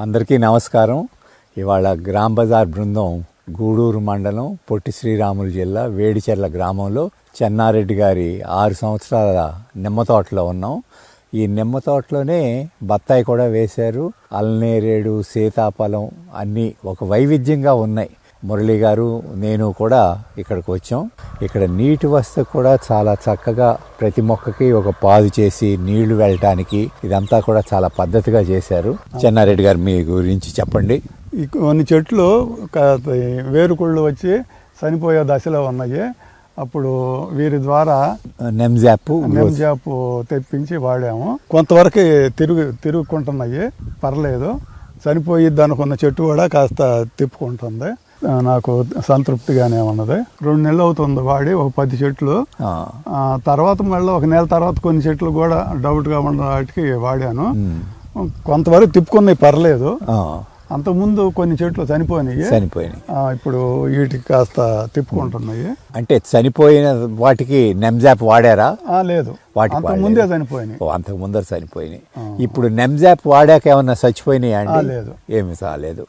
అందరికీ నమస్కారం. ఇవాళ గ్రామ్ బజార్ బృందం గూడూరు మండలం పొట్టి శ్రీరాములు జిల్లా వేడిచెర్ల గ్రామంలో చెన్నారెడ్డి గారి ఆరు సంవత్సరాల నిమ్మ తోటలో ఉన్నాం. ఈ నిమ్మ తోటలోనే బత్తాయి కూడా వేశారు. అల్నేరేడు సీతాఫలం అన్నీ ఒక వైవిధ్యంగా ఉన్నాయి. మురళి గారు నేను కూడా ఇక్కడికి వచ్చాం. ఇక్కడ నీటి వసతి కూడా చాలా చక్కగా ప్రతి మొక్కకి ఒక పాదు చేసి నీళ్ళు వెళ్ళటానికి ఇదంతా కూడా చాలా పద్ధతిగా చేశారు. చెన్నారెడ్డి గారు మీ గురించి చెప్పండి. కొన్ని చెట్లు వేరుకుళ్ళు వచ్చి చనిపోయే దశలో ఉన్నాయి. అప్పుడు వీరి ద్వారా నెమ్జాప్ నెమ్జాప్ తెప్పించి వాడాము. కొంతవరకు తిరుగు తిరుగుకుంటున్నాయి. పర్లేదు. చనిపోయిద్ది అనుకున్న చెట్టు కూడా కాస్త తిప్పుకుంటుంది. నాకు సంతృప్తిగానే ఉన్నది. రెండు నెలలు అవుతుంది వాడి ఒక పది చెట్లు. తర్వాత మళ్ళీ ఒక నెల తర్వాత కొన్ని చెట్లు కూడా డౌట్గా ఉన్న వాటికి వాడాను. కొంతవరకు తిప్పుకున్నాయి పర్లేదు. అంతకుముందు కొన్ని చెట్లు చనిపోయినాయి. చనిపోయినాయి. ఇప్పుడు వీటికి కాస్త తిప్పుకుంటున్నాయి. అంటే చనిపోయిన వాటికి నెమ్జాప్ వాడారా? లేదు. వాటికి ముందే. చనిపోయినాయి. అంతకు ముందర చనిపోయినాయి. ఇప్పుడు నెమ్జాప్ వాడాక ఏమన్నా చచ్చిపోయినాయి అండి? లేదు. ఏమి చాలేదు